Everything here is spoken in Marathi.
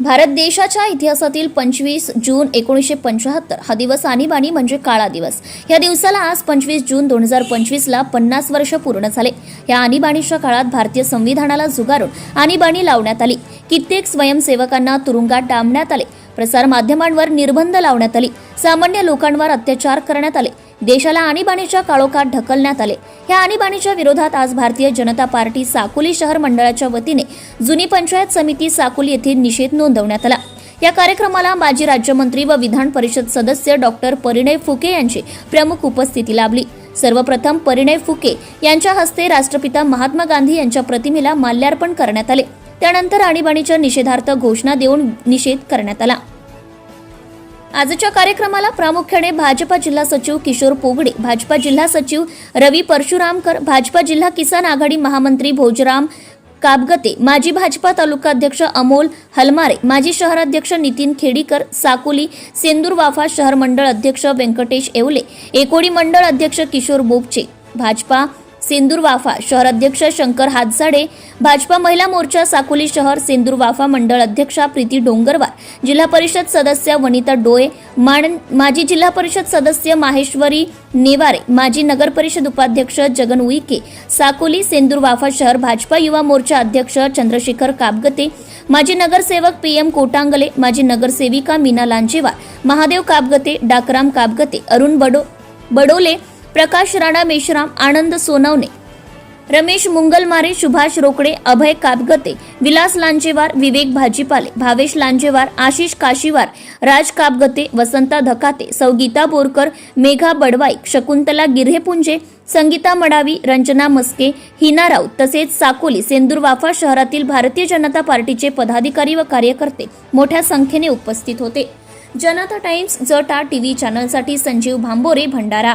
भारत देशाच्या इतिहासातील पंचवीस जून एकोणीसशे पंचाहत्तर. हा दिवस आणीबाणी म्हणजे काळा दिवस. या दिवसाला आज पंचवीस जून दोन हजार पंचवीसला पन्नास वर्ष पूर्ण झाले. या आणीबाणीच्या काळात भारतीय संविधानाला झुगारून आणीबाणी लावण्यात आली. कित्येक स्वयंसेवकांना तुरुंगात डांबण्यात आले. प्रसार माध्यमांवर निर्बंध लावण्यात आली. सामान्य लोकांवर अत्याचार करण्यात आले. देशाला आणीबाणीच्या काळोखात ढकलण्यात आले. ह्या आणीबाणीच्या विरोधात आज भारतीय जनता पार्टी साकोली शहर मंडळाच्या वतीने जुनी पंचायत समिती साकोली येथे निषेध नोंदवण्यात आला. या कार्यक्रमाला माजी राज्यमंत्री व विधान परिषद सदस्य डॉक्टर परिणय फुके यांची प्रमुख उपस्थिती लाभली. सर्वप्रथम परिणय फुके यांच्या हस्ते राष्ट्रपिता महात्मा गांधी यांच्या प्रतिमेला माल्यार्पण करण्यात आले. त्यानंतर आणीबाणीच्या निषेधार्थ घोषणा देऊन निषेध करण्यात आला. आजच्या कार्यक्रमाला प्रामुख्याने भाजपा जिल्हा सचिव किशोर पोगडे भाजपा जिल्हा सचिव रवी परशुरामकर भाजपा जिल्हा किसान आघाडी महामंत्री भोजराम काबगते माजी भाजपा तालुकाध्यक्ष अमोल हलमारे माजी शहराध्यक्ष नितीन खेडीकर साकोली सेंदूर वाफा शहर मंडळ अध्यक्ष व्यंकटेश येवले एकोडी मंडळ अध्यक्ष किशोर बोपचे भाजपा सेंदूर वाफा शहर अध्यक्ष शंकर हातझाडे भाजपा महिला मोर्चा साकोली शहर सेंदूर वाफा मंडळ अध्यक्षा प्रीती डोंगरवार जिल्हा परिषद सदस्य वनिता डोळे मान माजी जिल्हा परिषद सदस्य माहेश्वरी नेवारे माजी नगर परिषद उपाध्यक्ष जगन उईके साकोली सेंदूर वाफा शहर भाजपा युवा मोर्चा अध्यक्ष चंद्रशेखर काबगते माजी नगरसेवक पी एम कोटांगले माजी नगरसेविका मीना लांजेवार महादेव काबगते डाकराम काबगते अरुण बडो बडोले प्रकाश राणा मेश्राम आनंद सोनवणे रमेश मुंगलमारे सुभाष रोकडे अभय कापगते विलास लांजेवार विवेक भाजीपाले भावेश लांजेवार आशिष काशीवार राज कापगते वसंता धकाते सौगीता बोरकर मेघा बडवाई शकुंतला गिर्हेपुंजे संगीता मडावी रंजना मस्के हिना राऊत तसेच साकोली सेंदूर वाफा शहरातील भारतीय जनता पार्टीचे पदाधिकारी व कार्यकर्ते मोठ्या संख्येने उपस्थित होते. जनता टाइम्स जटा T V चॅनलसाठी Sanjeev Bhambore Bhandara.